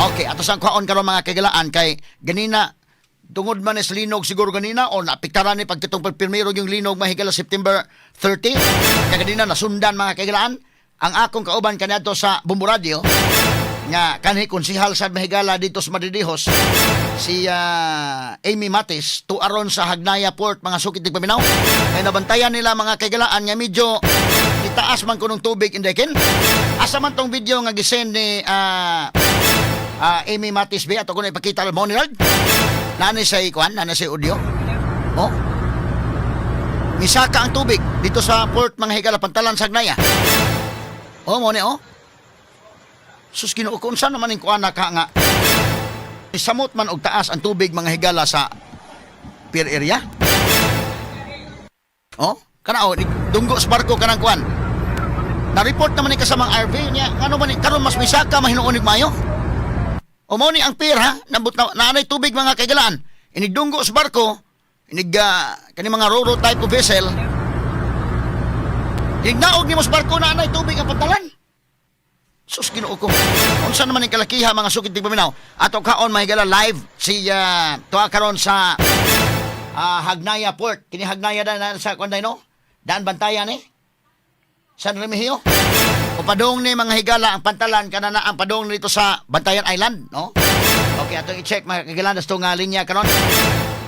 Okay, ato sang kwaon karon mga kagalaan kay ganina tungod man is linog siguro ganina o napiktaran ni pagkitong pagpirmero yung linog mahigala September 30 kaya ganina nasundan mga kagalaan ang akong kauban kaniadto sa Bumbu Radio nga kanhi konsihal sa mahigala dito sa Madridijos si ah, Amy Matis tuaron sa Hagnaya Port mga sukit ng paminaw. Kaya nabantayan nila mga kagalaan nga medyo itaas man kunong tubig indekin asa man tong video nga gisend ni ah, Ah, Amy Matis ba ato ko na ipakita mo ni Lord. Nani sa ikuan, nani sa audio. Oh. Misaka ang tubig dito sa port mga higala pantalan sa Agnaya. Oh, mo ni oh. Sus Ginoo kung saan naman yung kuan ka nga. Isamot man og taas ang tubig mga higala sa pier area. Oh, kana oh, dunggo sa barko kanang kuan. Na-report naman ni kasamang RV niya, ano man ni karon mas misaka mahinuon mayo. O mao ni ang pier ha, nabot na naanay tubig mga kaigalaan. Inigdunggo sa barko, inig uh, kani mga roro type of vessel. Ignaog ni mo sa barko na anay tubig ang pantalan. Sus Ginoo ko. Unsa naman ang kalakiha mga sukit tig paminaw? Ato kaon mahigala live si uh, tuwa karon sa ah, Hagnaya Port. Kini Hagnaya na sa kuanday no? Daan bantayan eh. San Remigio? O padong ni mga higala ang pantalan kana na ang padong nito sa Bantayan Island, no? Okay, atong i-check mga higala na nga linya karon.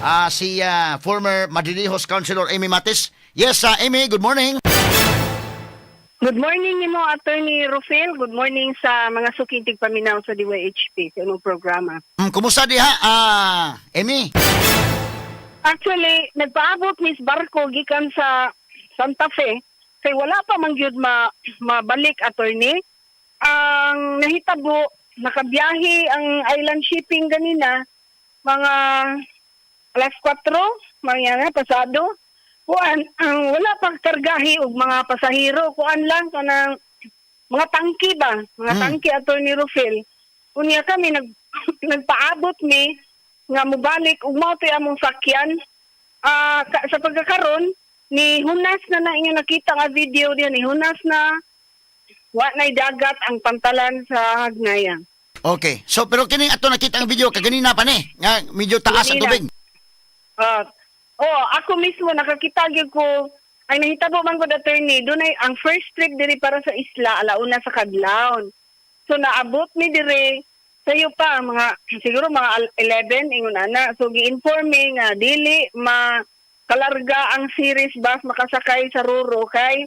Ah, si ah, former Madridijos Councilor Amy Matis. Yes, ah, Amy, good morning. Good morning nimo Attorney Rufel. Good morning sa mga sukitig paminaw sa DYHP sa inyong programa. Mm, kumusta diha? Ah, Amy. Actually, nagpaabot Miss Barco gikan sa Santa Fe kay wala pa man gyud ma mabalik attorney. Ang nahitabo nakabiyahe ang island shipping ganina mga alas 4 mga pasado. Kuan ang wala pa kargahi og mga pasahero kuan lang kanang mga tangki ba mga Hmm. tangki attorney Rufel. Unya kami nag nagpaabot mi nga mubalik ug mao among sakyan ka- sa pagkakaroon ni hunas na na inyo nakita nga video diyan ni hunas na wa nay dagat ang pantalan sa Hagnaya. Okay. So pero kini ato nakita ang video kaganina pa ni nga medyo taas ang tubig. Ah, oh, ako mismo nakakita gyud ko ay nahitabo man ko attorney dunay ang first trip diri para sa isla alauna sa Kadlawon. So naabot mi diri sayo pa mga siguro mga al- 11 ingon ana. So gi-inform mi nga dili ma kalarga ang series bus makasakay sa Ruro kay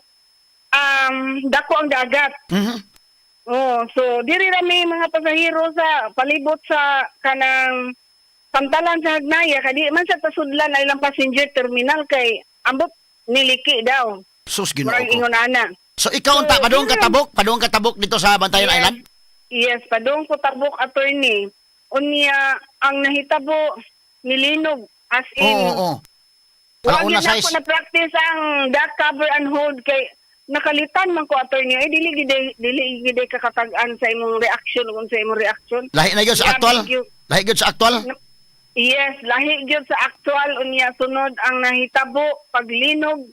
um dako ang dagat. Mhm. Oh, so diri rami mga pasahero sa palibot sa kanang pantalan sa Hagnaya kadi man sa tasudlan na ilang passenger terminal kay ambot niliki daw. Sus Ginoo ko. So ikaw unta So, padung katabok, padung katabok dito sa Bantayan Yes. Island? Yes, padung ko tabok attorney. Unya ang nahitabo nilinog as in oo. Wag Para una yun na size. ako na-practice ang duck cover and hold kay nakalitan man ko attorney ay dili gid dili gid kakatag-an sa imong reaction kung sa imong reaction. Lahi na gyud sa gyud. Lahi gyud sa aktual. Yes, lahi gyud sa aktual unya sunod ang nahitabo paglinog.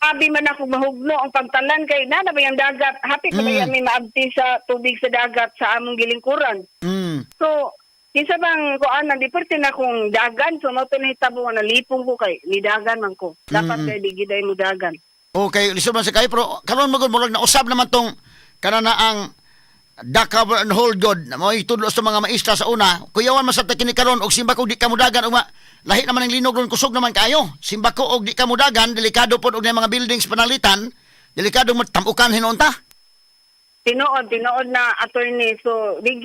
Abi man ako mahugno ang pantalan kay na na yung dagat. Happy ko Mm. may maabti sa tubig sa dagat sa among gilingkuran. Mm. So, kinsa bang ko ana di perti na kong dagan so mo nahitabo nga nalipong ko kay ni dagan man ko. Dapat Mm. kay di giday mo dagan. Okay, lisod man sa kayo pero karon magud murag na usab naman tong kana na ang cover and hold god na mo itudlo sa mga maestra sa una kuyawan man sa kini karon og simba ko di ka mudagan og lahi naman ang linog ron kusog naman kayo simba ko og di ka mudagan delikado pod og na mga buildings panalitan delikado mo tamukan hinunta Tinuod, tinuod na attorney. So, di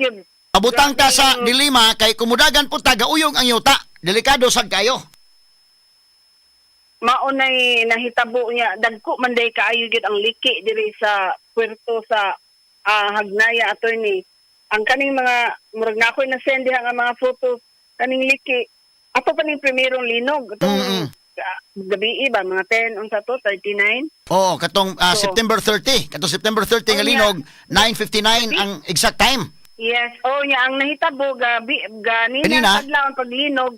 gyud abutang ka Grabe. sa dilima kay kumudagan po taga uyong ang yuta. Delikado sad kayo. Maunay nahitabo niya dagko man day kaayo gid ang liki diri sa puerto sa ah, Hagnaya attorney. Ang kaning mga murag na ako'y na-send nga mga photos kaning liki. Ato pa ning primerong linog. Itong Mm-mm. ah, gabi ba mga 10 unsa to 39 Oo, katong ah, So- September 30 katong September 30 nga Oh, linog 9:59 ang exact time yes oh nya ang nahitabo gabi Kanina? ganina adlaw paglinog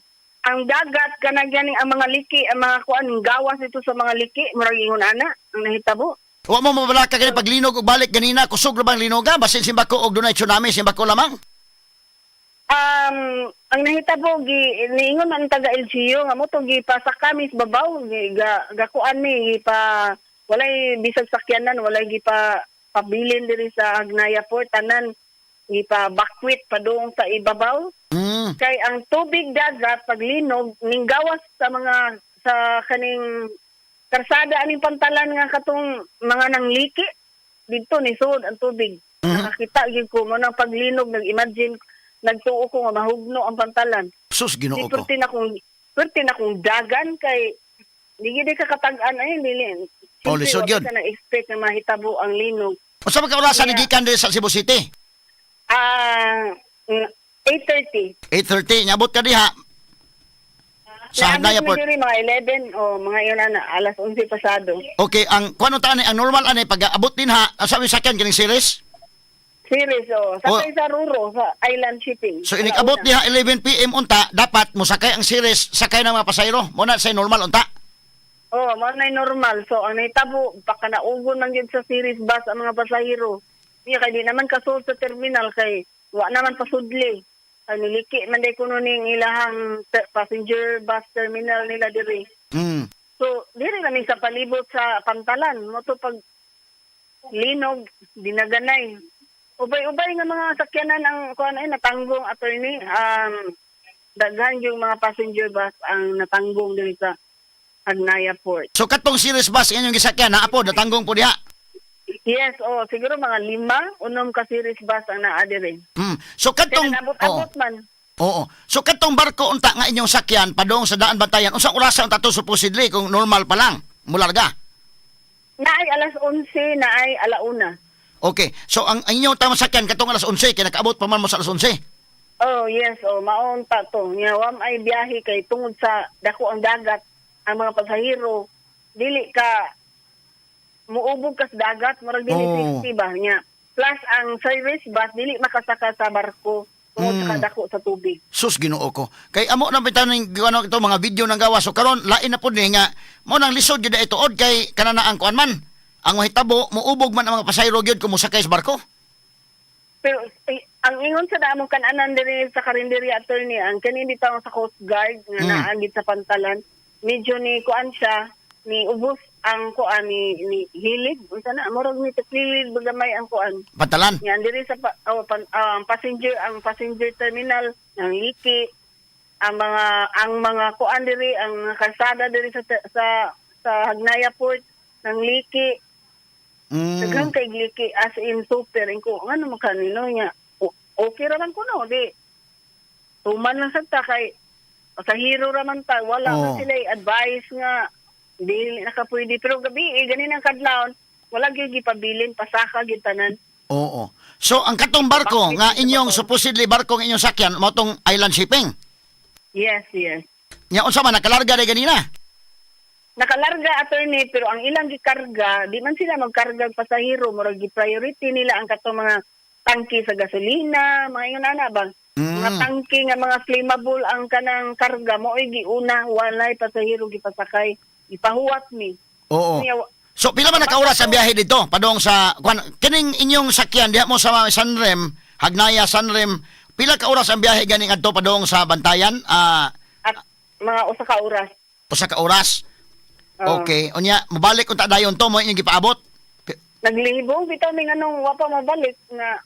ang dagat kanang ganing ang mga liki ang mga kuan gawas dito sa mga liki murag ingon ana ang nahitabo Wa mo mabala ka kani paglinog og balik ganina kusog ra bang linoga basin simbako og dunay tsunami simbako lamang. Um, ang nahitabo gi niingon man taga LGU nga mo to gi pa sa kamis babaw gi ga gakuan ni pa walay bisag sakyanan walay gi pa pabilin diri sa Agnaya Port tanan gi pa padung sa ibabaw Mm. kay ang tubig dagat paglinog ning gawas sa mga sa kaning karsada aning pantalan nga katong mga nangliki dito ni sud ang tubig Mhm. nakakita gyud ko mo nang paglinog nag-imagine nagtuo ko nga mahugno ang pantalan Sus, di ginoo ko. perti na kong perti na kong dagan kay di gid ka katag-an ay dili Oh, lisod yun. na expect na mahitabo ang linog Unsa man ka orasan Yeah. gikan diri sa Cebu City? Ah mm, 8:30 8:30 nyabot ka diha sa Hagnaya Port. Diri, mga 11 o mga yun na alas 11 pasado. Okay, ang kuno ta ang normal ani pag abot din ha, mi sakyan kining series? Series o. Sakay Oh. sa Ruro, sa island shipping. So inig abot diha 11 PM unta, dapat mo sakay ang series sakay ng mga pasahero. Mo na say normal unta. Oo, oh, mga na normal. So, ang naitabo, baka naugon man yun sa series bus ang mga pasahero. Iya, kay di naman kasul sa terminal kay wa naman pasudli. Ay, niliki man day kuno ning ilahang passenger bus terminal nila diri. Mm. So, diri kami sa palibot sa pantalan. Mo to pag linog, dinaganay. Ubay-ubay nga mga sakyanan ang kuan ay natanggong attorney. Um, daghan yung mga passenger bus ang natanggong diri sa Agnaya Port. So katong series bus inyong gisakyan na apo natanggong po diha. Yes, oh, siguro mga lima, unom ka series bus ang naa diri. Mm. So katong nabot-abot man. Oo. So katong barko unta nga inyong sakyan padong sa daan bantayan. Unsang orasa unta to supposedly kung normal pa lang? Mularga. Naay alas 11, naay alauna. Okay. So ang, ang inyong tamang sakyan katong alas 11 kay nakaabot pa man mo sa alas 11. Oh, yes, oh, maon pa to. Nga wam ay biyahe kay tungod sa dako ang dagat ang mga pasahero dili ka muubog ka sa dagat murag dili Oh. 60 ba nya. Plus ang service bus dili makasaka sa barko tungod Mm. sa sa tubig. Sus Ginoo ko. Kay amo na bitan ning ano ito mga video ng gawa so karon lain na pud ni nga mo nang lisod gyud ito od kay kanana ang kuan man. Ang mahitabo muubog man ang mga pasahero gyud kung musakay sa barko. Pero eh, ang ingon sa damo kananan diri sa Carinderi attorney ang kani dito sa Coast Guard nga Mm. naa gid sa pantalan medyo ni kuan siya ni ubos ang kuan ni, ni hilig. Unsa na murag ni tiklilid bagamay ang kuan. Pantalan. Yan diri sa pa, oh, pan, ang passenger ang passenger terminal ng Liki ang mga ang mga kuan diri ang kalsada diri sa sa sa Hagnaya Port ng Liki. Daghang Mm. kay Liki as in super. Ko ano man kanino nya O- okay ra man kuno di. Tuman lang sa ta kay pasahero ra man ta wala Oo. man sila advice nga dili na ka pwede pero gabi eh, ganin ang kadlawon wala gyud gipabilin pasaka gyud tanan. Oo. So ang katong barko nga inyong supposedly barko nga inyong sakyan mo tong island shipping. yes yes. Nya unsa man nakalarga day ganina? nakalarga attorney pero ang ilang gikarga di man sila magkarga og pasahero. Murag gi-priority nila ang katong mga tangke sa gasolina mga ingon ana bang mga Mm. tangke nga mga flammable ang kanang karga. Mo ay giuna walay pasahero gipasakay ipahuwat ni Oo. Niya, So pila man naka-oras ang biyahe dito padong sa kwan kining inyong sakyan diha mo sa Sanrem, Hagnaya Sanrem, pila ka oras ang biyahe ganing adto padong sa Bantayan? Ah, at mga usa ka oras usa ka oras. Oo. Okay, unya mobalik unta dayon to mo inyong gipaabot. Naglihibong bitaw mi nganong wa pa mabalik nga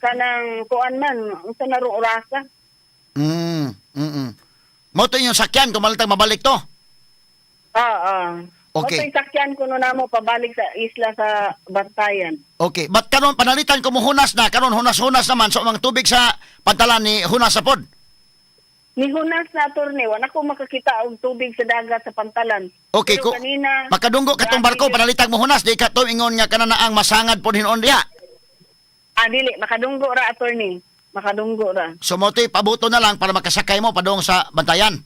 kanang kuan man unsa na orasa Mm. Mm. Mo to inyong sakyan kung malitag mabalik to. Ah ah Okay. Motoy sakyan kuno namo pabalik sa isla sa Bantayan. Okay, but karon panalitan ko mo hunas na, karon hunas-hunas naman so ang tubig sa pantalan ni hunas sa pod. Ni Hunas na attorney, wala ko makakita og tubig sa dagat sa pantalan. Okay, Pero ko kanina, makadunggo katong barko yun. panalitag mo hunas di ka to ingon nga kana na ang masangad pod hinuon diha. Ah, dili, makadunggo ra attorney. Makadunggo ra. So mo to'y pabuto na lang para makasakay mo padong sa bantayan.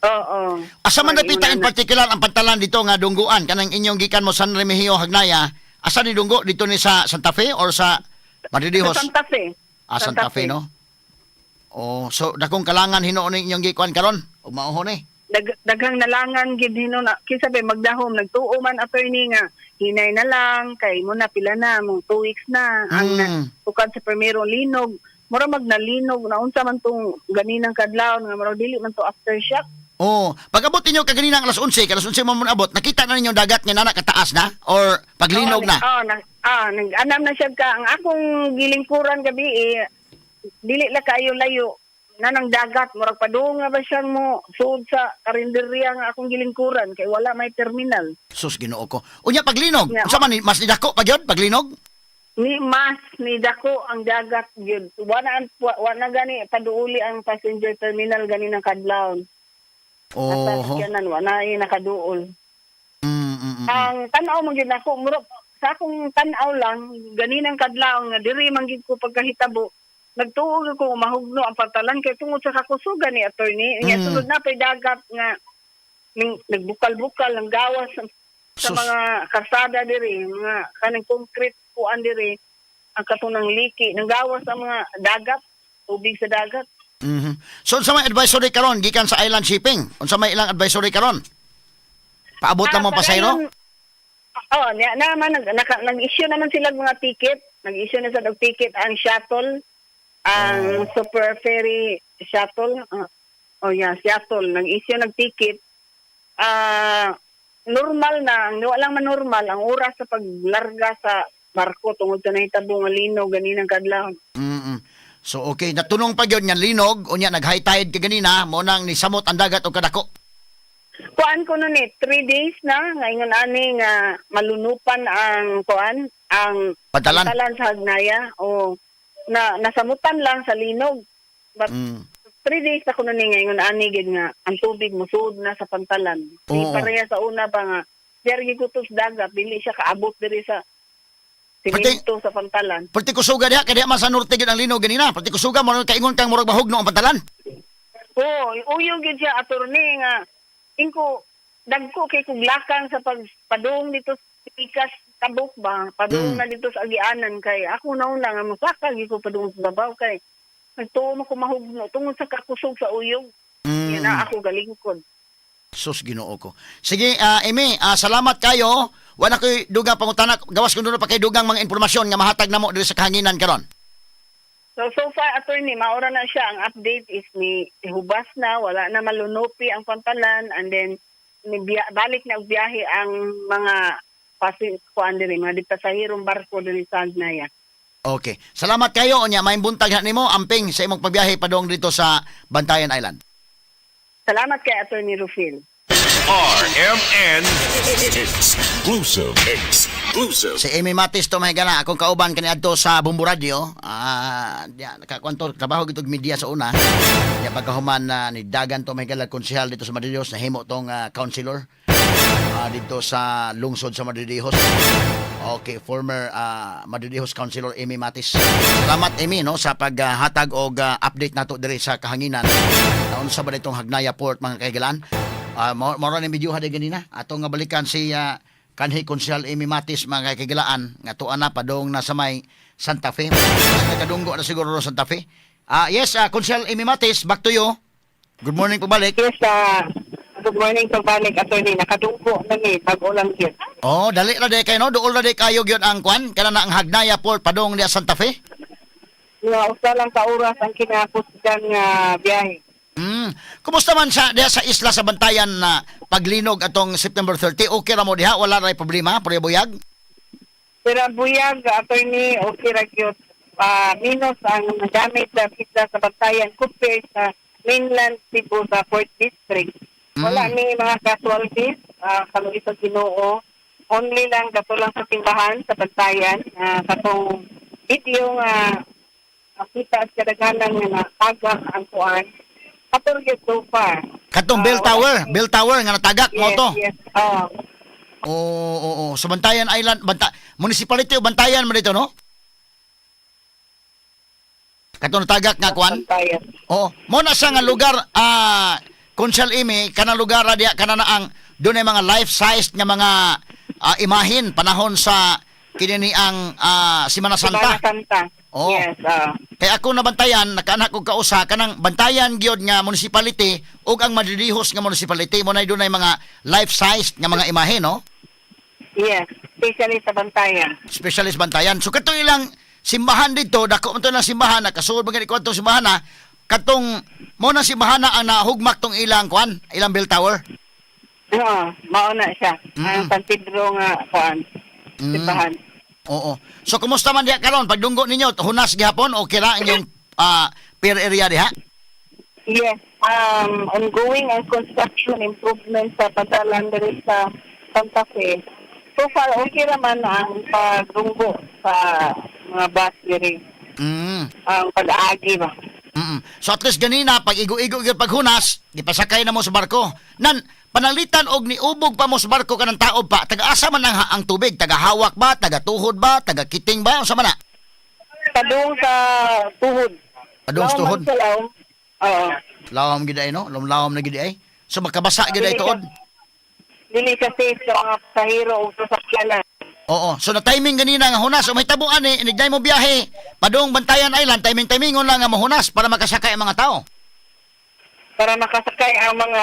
Oo. Asa man napita in particular ang pantalan dito nga dungguan kanang inyong gikan mo San Remigio Hagnaya. Asa ni dunggo dito ni sa Santa Fe or sa Madridijos? Sa Santa Fe. Ah, Santa Fe no. Oh, so dakong kalangan hinuon ni inyong gikuan karon. Ug mauhon ni. Dag, daghang nalangan gid hino na kisa ba magdahom nagtuo man attorney nga hinay na lang kay mo na pila na mo two weeks na ang na, tukad sa primero linog mura magnalinog na unsa man tong ganinang kadlaw nga mura dili man to aftershock. Oh, pag-abot ninyo kaganina ang alas 11, alas 11 mo muna abot, nakita na ninyo dagat nga nana kataas na or paglinog na? Oh, nag ah, nag-anam na siya ka ang akong gilingkuran gabi eh, dili la kayo layo na ng dagat murag padung nga ba siyang mo sud sa karinderya nga akong gilingkuran kay wala may terminal. Sus Ginoo ko. Unya paglinog, Yeah. man ni- mas nidako pa gyud paglinog? Ni mas ni dako ang dagat gyud. Wala wa- wala gani paduuli ang passenger terminal gani ng kadlaw. Oh. sakyanan wala ay nakaduol. Mm, mm, mm. Ang tanaw man gyud ako murag sa akong tanaw lang ganinang kadlaw nga diri man gyud ko pagkahitabo nagtuog ko mahugno ang pantalan kay tungod sa kakusugan ni attorney Mm. sunod na pay dagat nga ning- nagbukal-bukal ang gawas sa, sa mga karsada diri mga kanang concrete kuan diri ang katunang liki nang gawas ang mga dagat tubig sa dagat Mhm. So unsa may advisory karon gikan sa island shipping? Unsa may ilang advisory karon? Paabot lang mo Ah, pasayro? pagayon- Oo, oh, na, naman, nag-issue naman sila mga ticket. Nag-issue na sa og ticket ang shuttle, ang super ferry shuttle. ah, oh yeah, shuttle. Nag-issue ng ticket. Ah, normal na, walang man normal, ang oras sa paglarga sa barko tungod sa nahitabo nga lino ganinang kadlaw. Mm. So okay, natunong pa gyud nga linog unya nag high tide ka ganina mo nang ni samot ang dagat o kadako. Kuan ko nun eh, three days na, ngayon ani nga malunupan ang kuan, ang Padalan. pantalan sa Hagnaya. O na nasamutan lang sa linog. But Mm. three days ako nun eh, ngayon ani gid nga ang tubig musud na sa pantalan. Di Oo. pareha sa una pa nga, diri gutos dagat, dili siya kaabot diri sa simento sa pantalan. Perti kusuga diha kay diha man sa norte gyud ang linog ganina. Perti kusuga mo kaingon kang murag bahugno ang pantalan. Oo, uyo gid siya attorney nga ingko dagko kay kuglakan sa pagpadung dito sa pikas tabok ba padung Mm. na dito sa agianan kay ako na una nga musaka gid ko padung sa babaw kay nagtuo mo ko mahugno tungod sa kakusog sa uyog Mm. yan na ako galingkod Sus Ginoo ko. Sige, ah Amy, ah, salamat kayo. Wala koy dugang pangutana, gawas ko nuno pa kay dugang mga informasyon nga mahatag namo diri sa kahanginan karon. so so far attorney maura na siya ang update is ni hubas na wala na malunupi ang pantalan and then ni biya, balik na biyahe ang mga pasin kuan diri mga di pasahirong barko diri sa Agnaya Okay. Salamat kayo unya may buntag nimo amping sa imong pagbiyahe padong dito sa Bantayan Island. Salamat kay Attorney Rufil. RMN exclusive. Exclusive. Si Amy Matis to mahigala akong kauban kani adto sa Bumbu Radio. Ah, diya nakakwanto trabaho gitog media sa una. Diya pagkahuman na ni Dagan to mahigala konsehal dito sa Madridos na himo tong ah, councilor ah, dito sa lungsod sa Madridos. Okay, former uh, Madridos councilor Amy Matis. Salamat Amy no sa paghatag og ah, update nato diri sa kahanginan. Naon sa ba itong Hagnaya Port mga kaigalan? Ah, mo mo ni medyo hada ganina. Ato nga balikan si ah, kanhi konsyal Amy Matis mga kaigilaan nga tuan na padong na sa may Santa Fe. Nagkadunggo na siguro ro Santa Fe. Ah yes, uh, konsyal Amy Matis, back to you. Good morning pabalik. Yes, uh, good morning pagbalik, Attorney. Nakadungko na ni, bago lang yun. Oh, dali ra day kayo no, duol ra day kayo gyud ang kwan kana na ang Hagnaya Port padong diya Santa Fe. Nga, usa lang ka oras ang kinapos dyan nga biyahe. Mm. Kumusta man sa diha sa isla sa Bantayan na paglinog atong September 30? Okay ra mo diha, wala ra problema, pare buyag. Pero buyag, Attorney, okay ra yun. Ah, minus ang damage sa isla sa Bantayan compared sa mainland Cebu sa Port District. Wala Mm. ni mga casualties, uh, kaluwi sa Ginoo. Only lang gato lang sa timbahan sa Bantayan. Uh, katong video nga nakita at kadaganan nga natagak ang kuan. Katong yun so far. Katong Ah, bell tower, bell tower nga natagak mo Yes, to. yes. Oh, Oo, oo, oo. Sa Bantayan Island, Banta Municipality o Bantayan man dito, no? Katong natagak nga kwan? Bantayan. Oo. Mo na siya nga lugar, ah, Konsyal Imi, kanang lugar ra diya, kana na ang, doon ay mga life-size nga mga ah, imahin, panahon sa kinini ang ah, Simana Santa. Santa. Oo. Yes, ah. Kaya ako na bantayan, nakaanak ko kausa, kanang bantayan gyud nga municipality ug ang madidihos nga municipality mo na doon ay mga life-size nga mga imahe, no? yes. Especially sa Bantayan. Specialist bantayan. So kato ilang simbahan dito, dako man to ng simbahan, nakasuod ba ganito itong simbahan na, katong, mo na simbahan na ang nahugmak tong ilang kwan, ilang bell tower. Oo, mauna siya. Mm. Ang San Pedro nga kuan. Mm. Simbahan. Oo. So, kumusta man diha karon pagdunggo ninyo, hunas gihapon, okay ra inyong ah, peer area diha? Yes. Um, ongoing ang construction improvement sa padalan diri sa Santa Fe. So far, okay naman ang pagdunggo sa mga bus diri. Mm. Ang pag-aagi ba? Mm. So at least ganina pag igo-igo gyud paghunas, gipasakay na mo sa barko. Nan panalitan og niubog pa mo sa barko kanang taob pa. Taga-asa man ang, ang tubig, taga-hawak ba, taga-tuhod ba, taga-kiting ba, unsa man na? Padung sa tuhod. Padung sa tuhod? sa. Oo. Lawam gid ay no, lawam na gid ay. So makabasa gid ay tuod. Dili ka safe sa mga pasahero o sasakyanan. Oo. So na timing ganina nga hunas, so may tabuan ni inigday mo biyahe. Padung Bantayan Island, timing timingon lang nga mahunas para makasakay ang mga tao. Para makasakay ang mga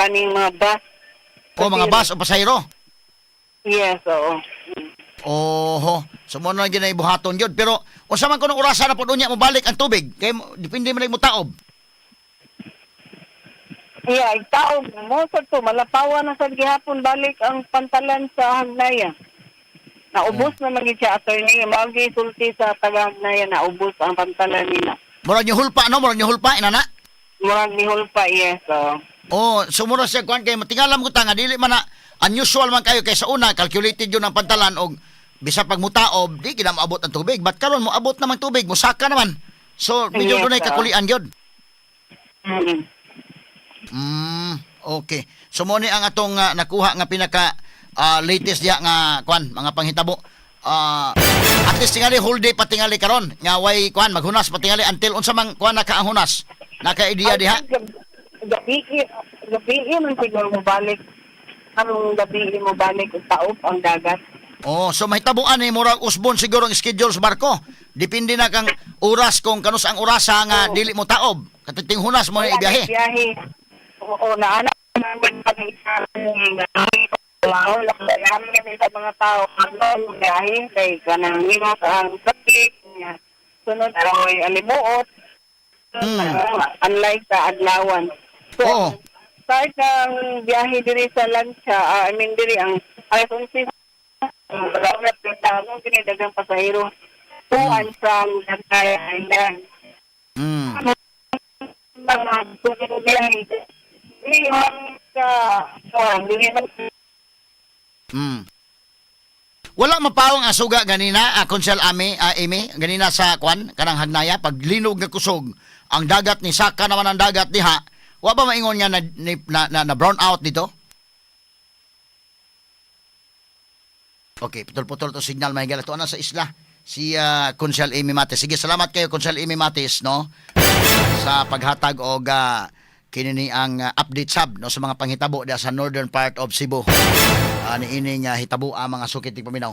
kaning mga bus. O mga bus o pasahero. Yes, oo. Oho. So mo na ginay buhaton gyud pero unsa man kuno orasa na pud unya mo balik ang tubig kay depende man mo taob. Yeah, itaog mo sa to malapawa na sa gihapon balik ang pantalan sa Hagnaya. Naubos na magid siya attorney, magi sulti sa taga Hagnaya naubos ang pantalan nila. Murag niyo hulpa no, murag niyo hulpa inana. Murag ni Hulpa, yes. oo. Oh, sumuro siya kuan kay matingalam ko ta nga dili man na unusual man kayo kay sa una calculated yun ang pantalan og bisa pag mutaob di kina maabot ang tubig but karon mo abot namang tubig musaka naman. So medyo Yes, dunay ah. kakulian gyud. Mm. Mm, okay. So mo ni ang atong ah, nakuha nga pinaka ah, latest diha nga kwan mga panghitabo. Ah, at least tingali whole day patingali karon nga way kwan maghunas patingali until unsa man kwan naka ang hunas. Naka idea diha. Gabi, gabi man siguro mo balik. Anong gabi mo balik taop ang dagat. Oh, so mahitabuan ni murag usbon siguro ang schedule sa barko. Depende na kang oras kung kanus ang orasa nga Oo. dili mo taob. Katiting hunas mo na ibiyahe. Biyahe. Oo, naanak namin isa Wow, namin kami sa mga tao. Ano, biyahe, kay kanang limot ang sakit. niya. Sunod, aroy alimuot. Hmm. Unlike sa adlawan. So, Oo. start ng biyahe diri sa lansya, ah, I mean diri ang alas 11 wala na pintano kini dagang pasahero to and from Dagay Island. Mm. Mga biyahe. Iyon sa oh, dili man Mm. Wala mapawang ang suga ganina, uh, Konsel Ame, ah, Amy, ganina sa kwan, kanang hagnaya, pag linog nga kusog, ang dagat ni Saka naman ang dagat diha, wa ba maingon nga na, na, na, na brown out dito? Okay, putol-putol to signal may to ana sa isla. Si uh, Konsel Amy Matis. Sige, salamat kayo Konsel Amy Matis, no? Sa paghatag og uh, kinini ang uh, update sub no sa mga panghitabo diha sa northern part of Cebu. Uh, niining uh, hitabo ang mga sukit paminaw.